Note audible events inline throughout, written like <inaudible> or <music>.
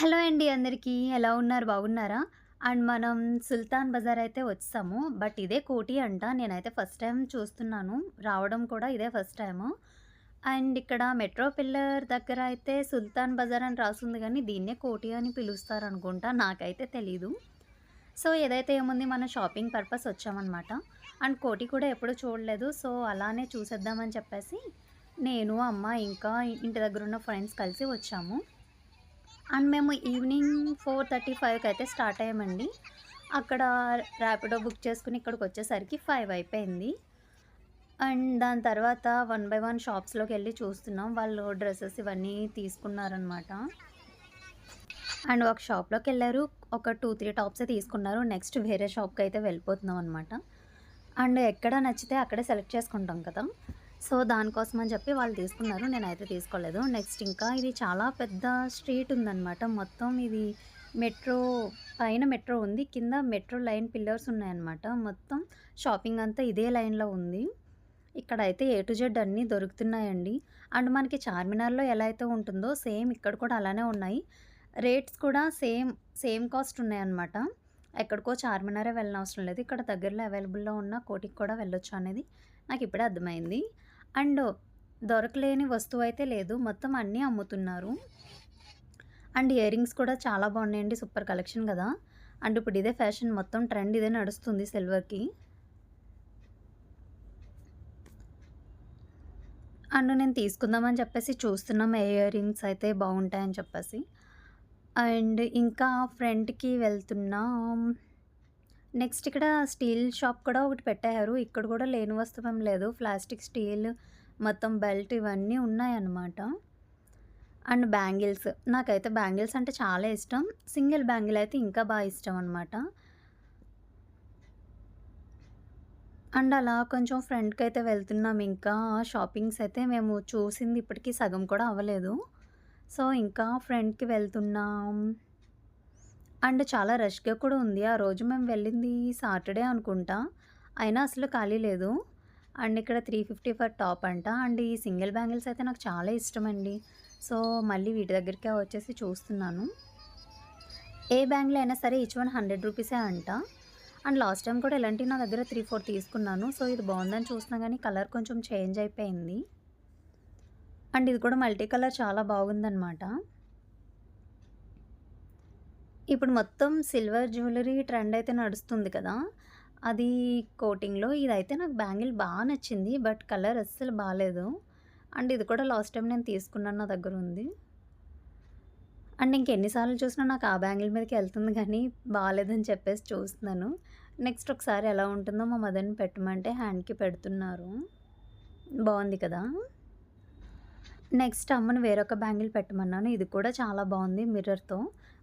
Hello అండి అందరికీ. ఎలా ఉన్నారు? బాగున్నారా? అండ్ మనం సుల్తాన్ బజార్ అయితే వచ్చాము బట్ ఇదే కోటి అంట. నేనైతే ఫస్ట్ టైం చూస్తున్నాను. రావడం కూడా ఇదే ఫస్ట్ టైము. అండ్ ఇక్కడ మెట్రో పిల్లర్ దగ్గర అయితే సుల్తాన్ బజార్ అని రాసుంది కానీ దీన్నే కోటి అని పిలుస్తారు అనుకుంటా నాకైతే తెలీదు. సో, ఏదైతే ఏముంది మన షాపింగ్ పర్పస్ వచ్చామనమాట. అండ్ కోటి కూడా ఎప్పుడు చూడలేదు. సో, అలానే చూసేద్దామని చెప్పేసి నేను, అమ్మ ఇంకా ఇంటి దగ్గర ఉన్న ఫ్రెండ్స్ కలిసి వచ్చాము. అండ్ మేము ఈవినింగ్ 4:35కి అయితే స్టార్ట్ అయ్యామండి. అక్కడ ర్యాపిడో బుక్ చేసుకుని ఇక్కడికి వచ్చేసరికి ఫైవ్ అయిపోయింది. అండ్ దాని తర్వాత వన్ బై వన్ షాప్స్లోకి వెళ్ళి చూస్తున్నాం. వాళ్ళు డ్రెస్సెస్ ఇవన్నీ తీసుకున్నారనమాట. అండ్ ఒక షాప్లోకి వెళ్ళారు ఒక 2, 3 టాప్సే తీసుకున్నారు. నెక్స్ట్ వేరే షాప్కి అయితే వెళ్ళిపోతున్నాం అనమాట. అండ్ ఎక్కడ నచ్చితే అక్కడే సెలెక్ట్ చేసుకుంటాం కదా! సో, దానికోసం అని చెప్పి వాళ్ళు తీసుకున్నారు. నేనైతే తీసుకోలేదు. నెక్స్ట్ ఇంకా ఇది చాలా పెద్ద స్ట్రీట్ ఉందన్నమాట మొత్తం ఇది మెట్రో పైన మెట్రో ఉంది. కింద మెట్రో లైన్ పిల్లర్స్ ఉన్నాయన్నమాట. మొత్తం షాపింగ్ అంతా ఇదే లైన్‌లో ఉంది. ఇక్కడ అయితే ఏ టు జెడ్ అన్నీ దొరుకుతున్నాయండి. అండ్ మనకి చార్మినార్‌లో ఎలా అయితే ఉంటుందో సేమ్ ఇక్కడ కూడా అలానే ఉన్నాయి. రేట్స్ కూడా సేమ్, సేమ్ కాస్ట్ ఉన్నాయన్నమాట. ఎక్కడికో చార్మినారే వెళ్ళనవసరం లేదు. ఇక్కడ దగ్గరలో అవైలబుల్‌లో ఉన్న కోటికి కూడా వెళ్ళొచ్చు అనేది నాకు ఇప్పుడే అర్థమైంది. అండ్ దొరకలేని వస్తువు అయితే లేదు. మొత్తం అన్నీ అమ్ముతున్నారు. అండ్ ఇయర్ రింగ్స్ కూడా చాలా బాగున్నాయండి. సూపర్ కలెక్షన్ కదా! అండ్ ఇప్పుడు ఇదే ఫ్యాషన్ మొత్తం ట్రెండ్ ఇదే నడుస్తుంది సిల్వర్‌కి. అండ్ నేను తీసుకుందామని చెప్పేసి చూస్తున్నాం ఏ ఇయర్ రింగ్స్ అయితే బాగుంటాయని చెప్పేసి. అండ్ ఇంకా ఫ్రంట్‌కి వెళ్తున్నాం. నెక్స్ట్ ఇక్కడ స్టీల్ షాప్ కూడా ఒకటి పెట్టారు. ఇక్కడ కూడా లేని వస్తువేం లేదు. ప్లాస్టిక్, స్టీల్ మొత్తం బెల్ట్ ఇవన్నీ ఉన్నాయన్నమాట. And bangles. నాకైతే బ్యాంగిల్స్ అంటే చాలా ఇష్టం. సింగిల్ బ్యాంగిల్ అయితే ఇంకా బాగా ఇష్టం అనమాట. అండ్ అలా కొంచెం ఫ్రెండ్కి అయితే వెళ్తున్నాం ఇంకా. షాపింగ్స్ అయితే మేము చూసింది ఇప్పటికీ సగం కూడా అవ్వలేదు. సో, ఇంకా ఫ్రెండ్కి వెళ్తున్నాం. అండ్ చాలా రష్‌గా కూడా ఉంది. ఆ రోజు మేము వెళ్ళింది సాటర్‌డే అనుకుంటా. అయినా అసలు ఖాళీ లేదు. అండ్ ఇక్కడ 350 ఫర్ టాప్ అంట. అండ్ ఈ సింగిల్ బ్యాంగిల్స్ అయితే నాకు చాలా ఇష్టమండి. సో, మళ్ళీ వీటి దగ్గరికే వచ్చేసి చూస్తున్నాను. ఏ బ్యాంగిల్ అయినా సరే ఈచ్ వన్ 100 రూపీసే అంట. అండ్ లాస్ట్ టైం కూడా ఇలాంటివి నా దగ్గర 3, 4 తీసుకున్నాను. సో, ఇది బాగుందని చూస్తున్నా కానీ కలర్ కొంచెం చేంజ్ అయిపోయింది. అండ్ ఇది కూడా మల్టీ కలర్ చాలా బాగుందనమాట. ఇప్పుడు మొత్తం సిల్వర్ జ్యువెలరీ ట్రెండ్ అయితే నడుస్తుంది కదా! అది కోటింగ్‌లో ఇదైతే నాకు బ్యాంగిల్ బాగా నచ్చింది. బట్ కలర్ అస్సలు బాగాలేదు అండ్ ఇది కూడా లాస్ట్ టైం నేను తీసుకున్నాను నా దగ్గర ఉంది అండ్ ఇంకెన్నిసార్లు చూసినా నాకు ఆ బ్యాంగిల్ మీదకి వెళ్తుంది కానీ బాగాలేదని చెప్పేసి చూస్తున్నాను. నెక్స్ట్ ఒకసారి ఎలా ఉంటుందో మా మదర్‌ని పెట్టమంటే హ్యాండ్‌కి పెడుతున్నారు. బాగుంది కదా! నెక్స్ట్ అమ్మని వేరొక బ్యాంగిల్ పెట్టమన్నాను. ఇది కూడా చాలా బాగుంది మిర్రర్‌తో.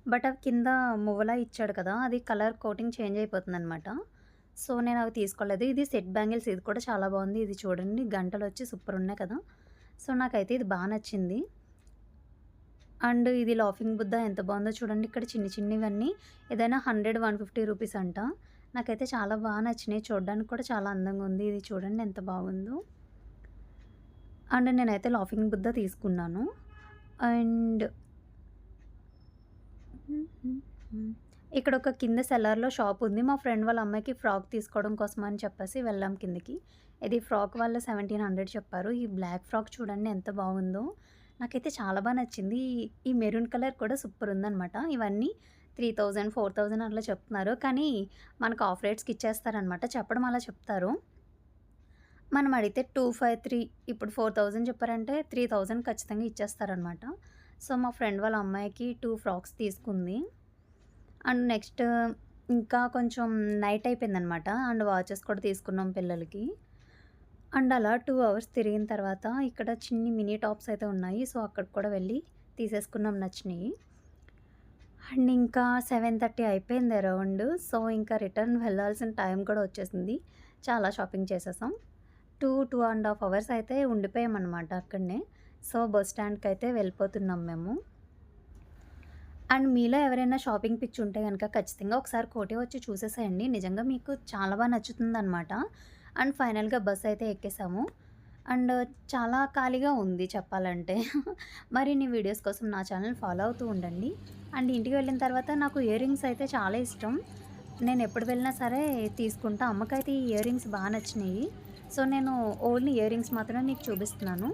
బట్ అవి కింద మువ్వలా ఇచ్చాడు కదా! అది కలర్ కోటింగ్ చేంజ్ అయిపోతుందనమాట. సో, నేను అవి తీసుకోలేదు. ఇది సెట్ బ్యాంగిల్స్ ఇది కూడా చాలా బాగుంది ఇది చూడండి గంటలు వచ్చి సూపర్ ఉన్నాయి కదా! సో, నాకైతే ఇది బాగా నచ్చింది. అండ్ ఇది లాఫింగ్ బుద్ధ ఎంత బాగుందో చూడండి. ఇక్కడ చిన్ని చిన్నివన్నీ ఏదైనా 100, 150 రూపీస్ అంట. నాకైతే చాలా బాగా నచ్చినాయి. చూడడానికి కూడా చాలా అందంగా ఉంది. ఇది చూడండి ఎంత బాగుందో. అండ్ నేనైతే లాఫింగ్ బుద్ధ తీసుకున్నాను. అండ్ ఇక్కడ ఒక కింద సెల్లార్‌లో షాప్ ఉంది. మా ఫ్రెండ్ వాళ్ళ అమ్మాయికి ఫ్రాక్ తీసుకోవడం కోసం అని చెప్పేసి వెళ్ళాం కిందకి. ఇది ఫ్రాక్ వాళ్ళ సెవెంటీన్ హండ్రెడ్ చెప్పారు. ఈ బ్లాక్ ఫ్రాక్ చూడండి ఎంత బాగుందో. నాకైతే చాలా బాగా నచ్చింది. ఈ మెరూన్ కలర్ కూడా సూపర్ ఉందనమాట. ఇవన్నీ 3000, 4000 అట్లా చెప్తున్నారు. కానీ మనకు ఆఫ్ రేట్స్‌కి ఇచ్చేస్తారనమాట. చెప్పడం అలా చెప్తారు. మనం అడిగితే 253 ఇప్పుడు 4000 చెప్పారంటే 3000 ఖచ్చితంగా ఇచ్చేస్తారనమాట. సో, మా ఫ్రెండ్ వాళ్ళ అమ్మాయికి టూ ఫ్రాక్స్ తీసుకుంది. అండ్ నెక్స్ట్ ఇంకా కొంచెం నైట్ అయిపోయిందనమాట. అండ్ వాచెస్ కూడా తీసుకున్నాం పిల్లలకి. అండ్ అలా టూ అవర్స్ తిరిగిన తర్వాత ఇక్కడ చిన్ని మినీ టాప్స్ అయితే ఉన్నాయి. సో, అక్కడికి కూడా వెళ్ళి తీసేసుకున్నాం నచ్చినాయి అండ్ ఇంకా 7:30 అయిపోయింది అరౌండ్. సో, ఇంకా రిటర్న్ వెళ్ళాల్సిన టైం కూడా వచ్చేసింది. చాలా షాపింగ్ చేసేసాం. 2, 2 ½ అవర్స్ అయితే ఉండిపోయామనమాట అక్కడనే. సో, బస్ స్టాండ్కి అయితే వెళ్ళిపోతున్నాం మేము. అండ్ మీలో ఎవరైనా షాపింగ్ పిచ్చి ఉంటే కనుక ఖచ్చితంగా ఒకసారి కోటి వచ్చి చూసేసేయండి. నిజంగా మీకు చాలా బాగా నచ్చుతుంది అనమాట అండ్ ఫైనల్‌గా బస్ అయితే ఎక్కేసాము. అండ్ చాలా ఖాళీగా ఉంది చెప్పాలంటే. <laughs> మరి నీ వీడియోస్ కోసం నా ఛానల్ ఫాలో అవుతూ ఉండండి. అండ్ ఇంటికి వెళ్ళిన తర్వాత నాకు ఇయర్ రింగ్స్ అయితే చాలా ఇష్టం. నేను ఎప్పుడు వెళ్ళినా సరే తీసుకుంటా. అమ్మకైతే ఈ ఇయర్ రింగ్స్ బాగా నచ్చినాయి సో, నేను ఓన్లీ ఇయర్ రింగ్స్ మాత్రమే మీకు చూపిస్తున్నాను.